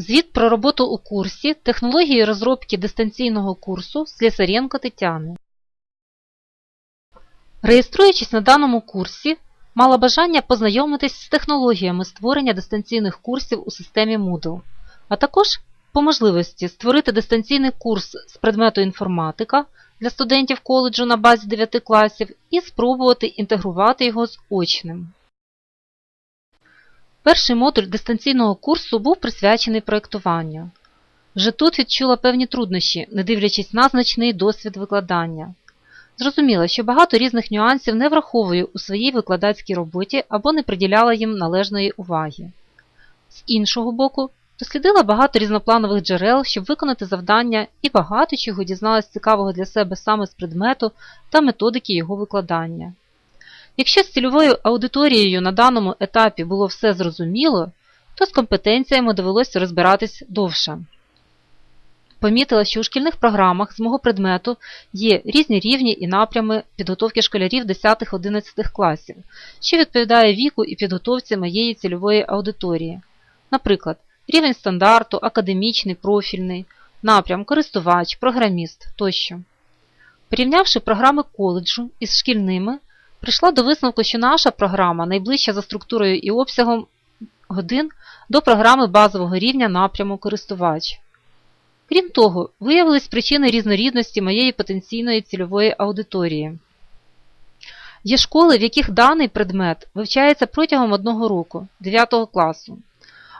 Звіт про роботу у курсі технології розробки дистанційного курсу Слесаренко Тетяни. Реєструючись на даному курсі, мала бажання познайомитись з технологіями створення дистанційних курсів у системі Moodle, а також по можливості створити дистанційний курс з предмету інформатика для студентів коледжу на базі 9 класів і спробувати інтегрувати його з очним. Перший модуль дистанційного курсу був присвячений проєктуванню. Вже тут відчула певні труднощі, не дивлячись на значний досвід викладання. Зрозуміла, що багато різних нюансів не враховую у своїй викладацькій роботі або не приділяла їм належної уваги. З іншого боку, дослідила багато різнопланових джерел, щоб виконати завдання, і багато чого дізналась цікавого для себе саме з предмету та методики його викладання. Якщо з цільовою аудиторією на даному етапі було все зрозуміло, то з компетенціями довелося розбиратись довше. Помітила, що у шкільних програмах з мого предмету є різні рівні і напрями підготовки школярів 10-11 класів, що відповідає віку і підготовці моєї цільової аудиторії. Наприклад, рівень стандарту, академічний, профільний, напрям користувач, програміст тощо. Порівнявши програми коледжу із шкільними, прийшла до висновку, що наша програма найближча за структурою і обсягом годин до програми базового рівня напряму користувач. Крім того, виявились причини різнорідності моєї потенційної цільової аудиторії. Є школи, в яких даний предмет вивчається протягом одного року 9 класу,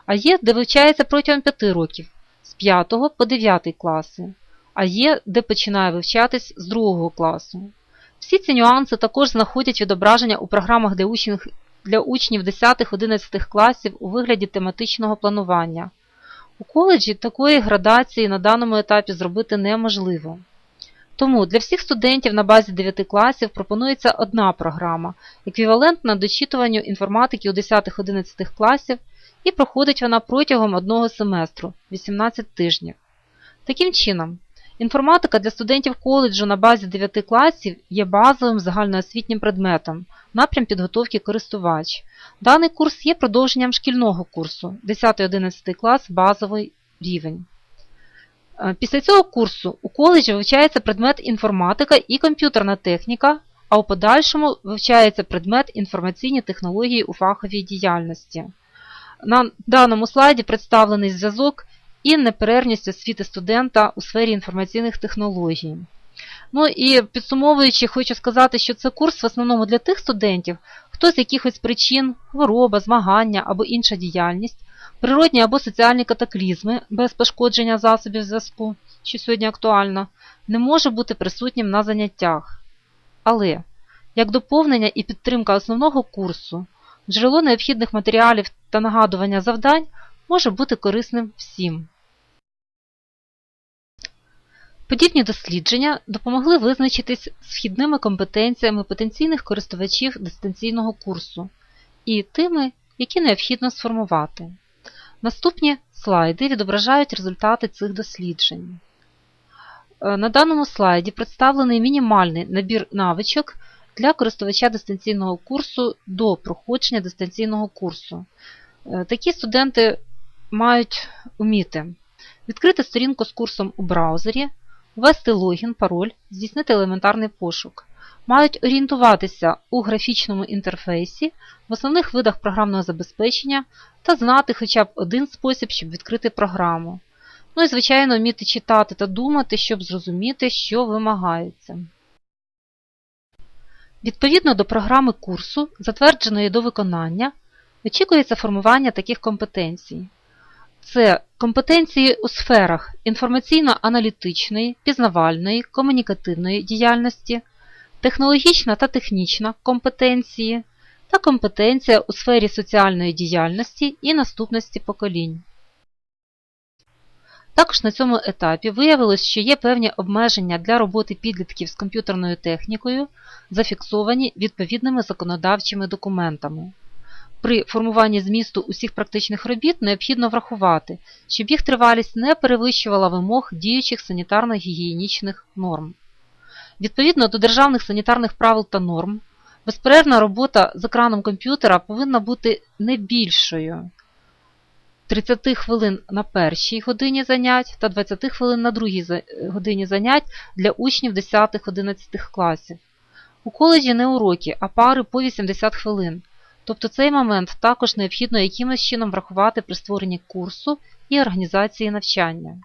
а є, де вивчається протягом 5 років з 5 по 9 класи, а є, де починає вивчатись з 2 класу. Всі ці нюанси також знаходять відображення у програмах для учнів, 10-11 класів у вигляді тематичного планування. У коледжі такої градації на даному етапі зробити неможливо. Тому для всіх студентів на базі 9 класів пропонується одна програма, еквівалентна дочитуванню інформатики у 10-11 класів, і проходить вона протягом одного семестру 18 тижнів. Таким чином, інформатика для студентів коледжу на базі 9 класів є базовим загальноосвітнім предметом, напрям підготовки користувач. Даний курс є продовженням шкільного курсу 10-11 клас базовий рівень. Е, Після цього курсу у коледжі вивчається предмет інформатика і комп'ютерна техніка, а у подальшому вивчається предмет інформаційні технології у фаховій діяльності. На даному слайді представлений зв'язок і неперервність освіти студента у сфері інформаційних технологій. Ну і підсумовуючи, хочу сказати, що це курс в основному для тих студентів, хто з якихось причин, хвороба, змагання або інша діяльність, природні або соціальні катаклізми без пошкодження засобів зв'язку, що сьогодні актуально, не може бути присутнім на заняттях. Але, як доповнення і підтримка основного курсу, джерело необхідних матеріалів та нагадування завдань може бути корисним всім. Подібні дослідження допомогли визначитись з вхідними компетенціями потенційних користувачів дистанційного курсу і тими, які необхідно сформувати. Наступні слайди відображають результати цих досліджень. Е, На даному слайді представлений мінімальний набір навичок для користувача дистанційного курсу до проходження дистанційного курсу. Е, Такі студенти мають вміти відкрити сторінку з курсом у браузері, ввести логін, пароль, здійснити елементарний пошук. Мають орієнтуватися у графічному інтерфейсі, в основних видах програмного забезпечення та знати хоча б один спосіб, щоб відкрити програму. Ну і, звичайно, вміти читати та думати, щоб зрозуміти, що вимагається. Відповідно до програми курсу, затвердженої до виконання, очікується формування таких компетенцій. Це компетенції у сферах інформаційно-аналітичної, пізнавальної, комунікативної діяльності, технологічна та технічна компетенції та компетенція у сфері соціальної діяльності і наступності поколінь. Також на цьому етапі виявилось, що є певні обмеження для роботи підлітків з комп'ютерною технікою, зафіксовані відповідними законодавчими документами. При формуванні змісту усіх практичних робіт необхідно врахувати, щоб їх тривалість не перевищувала вимог діючих санітарно-гігієнічних норм. Відповідно до державних санітарних правил та норм, безперервна робота з екраном комп'ютера повинна бути не більшою 30 хвилин на першій годині занять та 20 хвилин на другій годині занять для учнів 10-11 класів. У коледжі не уроки, а пари по 80 хвилин. Тобто цей момент також необхідно якимось чином врахувати при створенні курсу і організації навчання.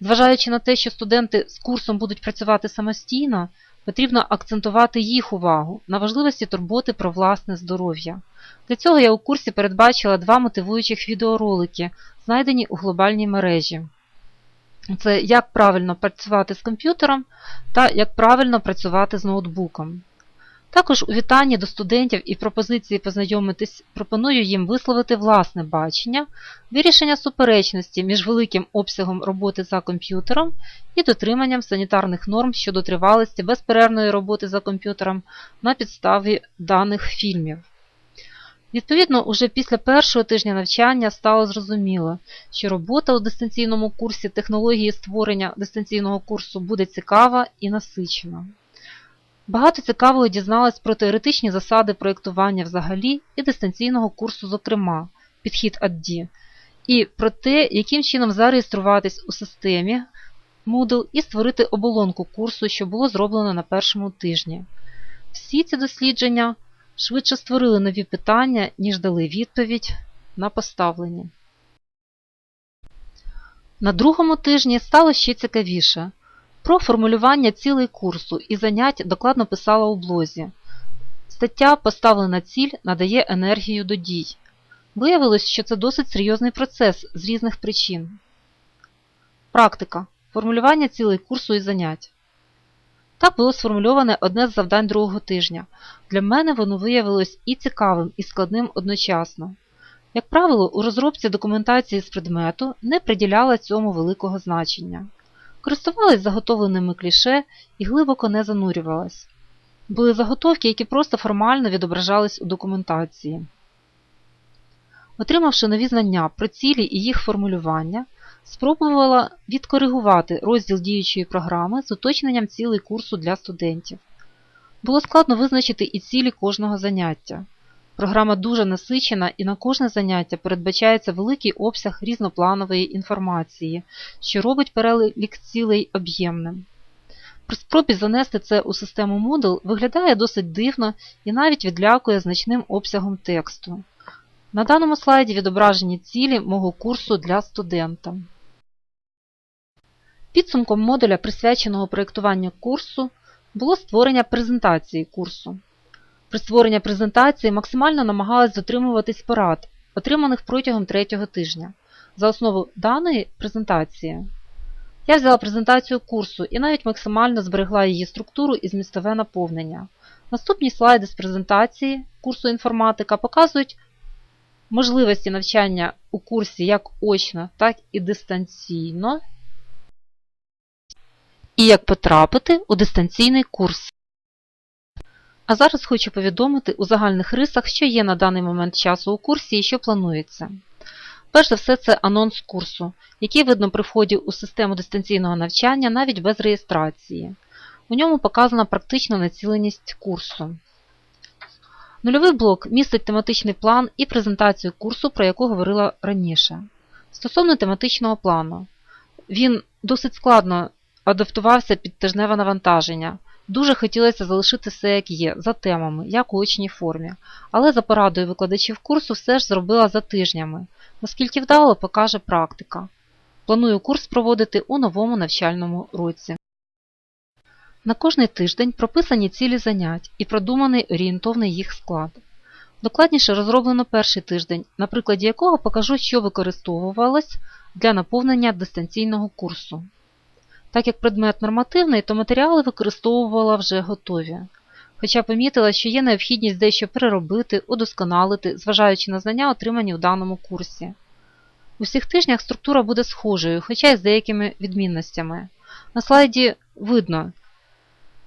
Зважаючи на те, що студенти з курсом будуть працювати самостійно, потрібно акцентувати їх увагу на важливості турботи про власне здоров'я. Для цього я у курсі передбачила два мотивуючих відеоролики, знайдені у глобальній мережі. Це як правильно працювати з комп'ютером та як правильно працювати з ноутбуком. Також у вітанні до студентів і пропозиції познайомитись пропоную їм висловити власне бачення, вирішення суперечності між великим обсягом роботи за комп'ютером і дотриманням санітарних норм щодо тривалості безперервної роботи за комп'ютером на підставі даних фільмів. Відповідно, уже після першого тижня навчання стало зрозуміло, що робота у дистанційному курсі технології створення дистанційного курсу буде цікава і насичена. Багато цікавого дізналась про теоретичні засади проєктування взагалі і дистанційного курсу, зокрема, підхід ADD, і про те, яким чином зареєструватись у системі Moodle і створити оболонку курсу, що було зроблено на першому тижні. Всі ці дослідження швидше створили нові питання, ніж дали відповідь на поставлені. На другому тижні стало ще цікавіше. Про формулювання цілей курсу і занять докладно писала у блозі. Стаття Поставлена ціль надає енергію до дій. Виявилось, що це досить серйозний процес з різних причин. Практика. Формулювання цілей курсу і занять. Так було сформульоване одне з завдань другого тижня. Для мене воно виявилось і цікавим, і складним одночасно. Як правило, у розробці документації з предмету не приділяла цьому великого значення. Користувалась заготовленими кліше і глибоко не занурювалась. Були заготовки, які просто формально відображались у документації. Отримавши нові знання про цілі і їх формулювання, спробувала відкоригувати розділ діючої програми з уточненням цілей курсу для студентів. Було складно визначити і цілі кожного заняття. Програма дуже насичена і на кожне заняття передбачається великий обсяг різнопланової інформації, що робить перелік цілей об'ємним. При спробі занести це у систему Moodle виглядає досить дивно і навіть відлякує значним обсягом тексту. На даному слайді відображені цілі мого курсу для студента. Підсумком модуля, присвяченого проєктуванню курсу, було створення презентації курсу. При створенні презентації максимально намагалась дотримуватись порад, отриманих протягом третього тижня. За основу даної презентації я взяла презентацію курсу і навіть максимально зберегла її структуру і змістове наповнення. Наступні слайди з презентації курсу інформатика показують можливості навчання у курсі як очно, так і дистанційно, і як потрапити у дистанційний курс. А зараз хочу повідомити у загальних рисах, що є на даний момент часу у курсі і що планується. Перш за все, це анонс курсу, який видно при вході у систему дистанційного навчання навіть без реєстрації. У ньому показана практична націленість курсу. Нульовий блок містить тематичний план і презентацію курсу, про яку говорила раніше. Стосовно тематичного плану, він досить складно адаптувався під тижневе навантаження. Дуже хотілося залишити все як є, за темами, як у очній формі, але за порадою викладачів курсу все ж зробила за тижнями, наскільки вдало покаже практика. Планую курс проводити у новому навчальному році. На кожний тиждень прописані цілі занять і продуманий орієнтовний їх склад. Докладніше розроблено перший тиждень, на прикладі якого покажу, що використовувалось для наповнення дистанційного курсу. Так як предмет нормативний, то матеріали використовувала вже готові. Хоча помітила, що є необхідність дещо переробити, удосконалити, зважаючи на знання, отримані в даному курсі. У всіх тижнях структура буде схожою, хоча й з деякими відмінностями. На слайді видно,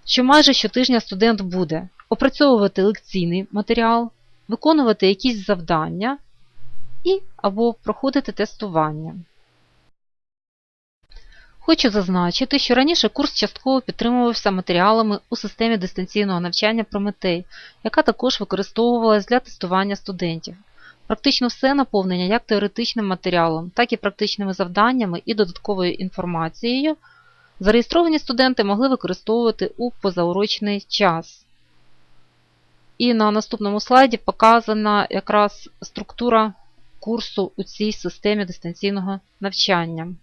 що майже щотижня студент буде опрацьовувати лекційний матеріал, виконувати якісь завдання і або проходити тестування. Хочу зазначити, що раніше курс частково підтримувався матеріалами у системі дистанційного навчання Прометей, яка також використовувалась для тестування студентів. Практично все наповнення як теоретичним матеріалом, так і практичними завданнями і додатковою інформацією зареєстровані студенти могли використовувати у позаурочний час. І на наступному слайді показана якраз структура курсу у цій системі дистанційного навчання.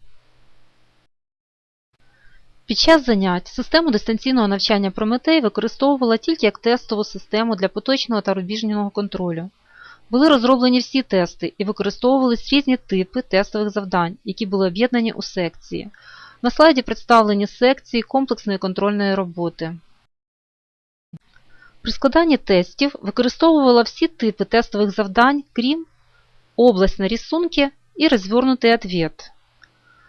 Під час занять систему дистанційного навчання Прометей використовувала тільки як тестову систему для поточного та рубіжного контролю. Були розроблені всі тести і використовувались різні типи тестових завдань, які були об'єднані у секції. На слайді представлені секції комплексної контрольної роботи. При складанні тестів використовувала всі типи тестових завдань, крім область на рисунки і розвернутий ответ.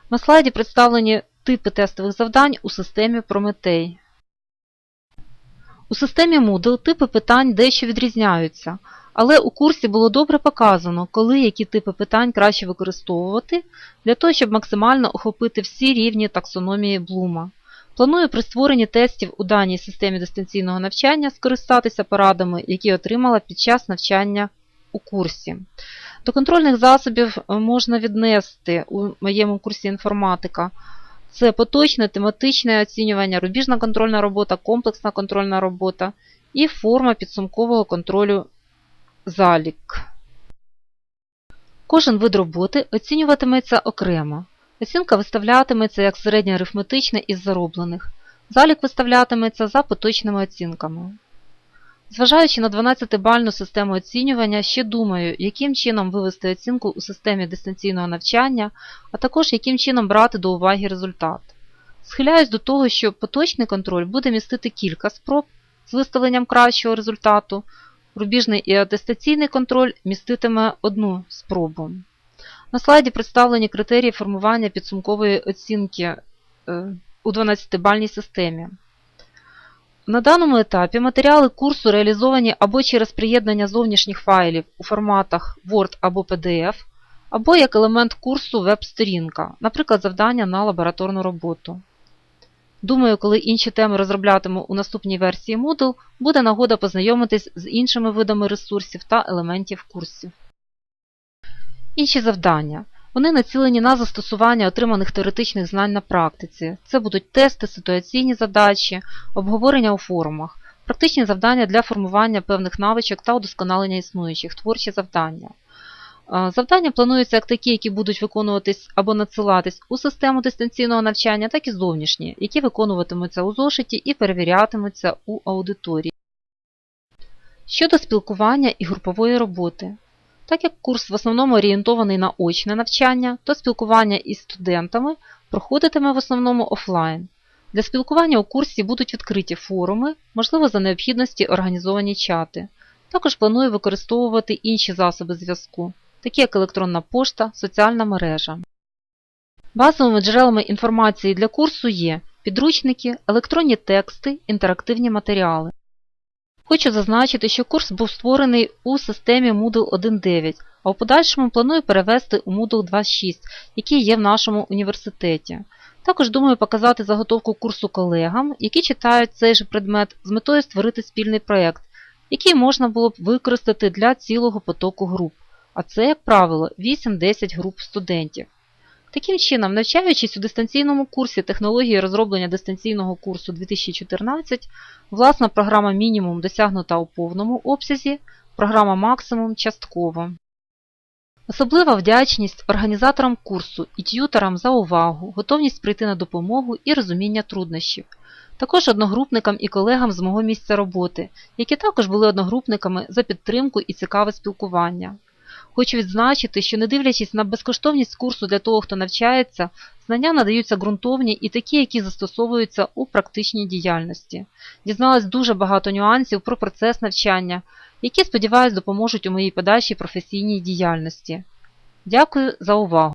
На слайді представлені типи тестових завдань у системі Прометей. У системі Moodle типи питань дещо відрізняються, але у курсі було добре показано, коли які типи питань краще використовувати для того, щоб максимально охопити всі рівні таксономії Блума. Планую при створенні тестів у даній системі дистанційного навчання скористатися порадами, які отримала під час навчання у курсі. До контрольних засобів можна віднести у моєму курсі інформатика. Це поточне, тематичне оцінювання, рубіжна контрольна робота, комплексна контрольна робота і форма підсумкового контролю залік. Кожен вид роботи оцінюватиметься окремо. Оцінка виставлятиметься як середньоарифметична із зароблених. Залік виставлятиметься за поточними оцінками. Зважаючи на 12-бальну систему оцінювання, ще думаю, яким чином вивести оцінку у системі дистанційного навчання, а також яким чином брати до уваги результат. Схиляюсь до того, що поточний контроль буде містити кілька спроб з виставленням кращого результату, рубіжний і атестаційний контроль міститиме одну спробу. На слайді представлені критерії формування підсумкової оцінки е, у 12-бальній системі. На даному етапі матеріали курсу реалізовані або через приєднання зовнішніх файлів у форматах Word або PDF, або як елемент курсу веб-сторінка, наприклад, завдання на лабораторну роботу. Думаю, коли інші теми розроблятиму у наступній версії Moodle, буде нагода познайомитись з іншими видами ресурсів та елементів курсів. Інші завдання. Вони націлені на застосування отриманих теоретичних знань на практиці. Це будуть тести, ситуаційні задачі, обговорення у форумах, практичні завдання для формування певних навичок та удосконалення існуючих, творчі завдання. Завдання плануються як такі, які будуть виконуватись або надсилатись у систему дистанційного навчання, так і зовнішні, які виконуватимуться у зошиті і перевірятимуться у аудиторії. Щодо спілкування і групової роботи. Так як курс в основному орієнтований на очне навчання, то спілкування із студентами проходитиме в основному офлайн. Для спілкування у курсі будуть відкриті форуми, можливо, за необхідності організовані чати. Також планую використовувати інші засоби зв'язку, такі як електронна пошта, соціальна мережа. Базовими джерелами інформації для курсу є підручники, електронні тексти, інтерактивні матеріали. Хочу зазначити, що курс був створений у системі Moodle 1.9, а у подальшому планую перевести у Moodle 2.6, який є в нашому університеті. Також думаю показати заготовку курсу колегам, які читають цей же предмет з метою створити спільний проєкт, який можна було б використати для цілого потоку груп. А це, як правило, 8-10 груп студентів. Таким чином, навчаючись у дистанційному курсі технології розроблення дистанційного курсу 2014, власна програма мінімум досягнута у повному обсязі, програма максимум частково. Особлива вдячність організаторам курсу і т'юторам за увагу, готовність прийти на допомогу і розуміння труднощів. Також одногрупникам і колегам з мого місця роботи, які також були одногрупниками за підтримку і цікаве спілкування. Хочу відзначити, що не дивлячись на безкоштовність курсу для того, хто навчається, знання надаються ґрунтовні і такі, які застосовуються у практичній діяльності. Дізналась дуже багато нюансів про процес навчання, які, сподіваюся, допоможуть у моїй подальшій професійній діяльності. Дякую за увагу!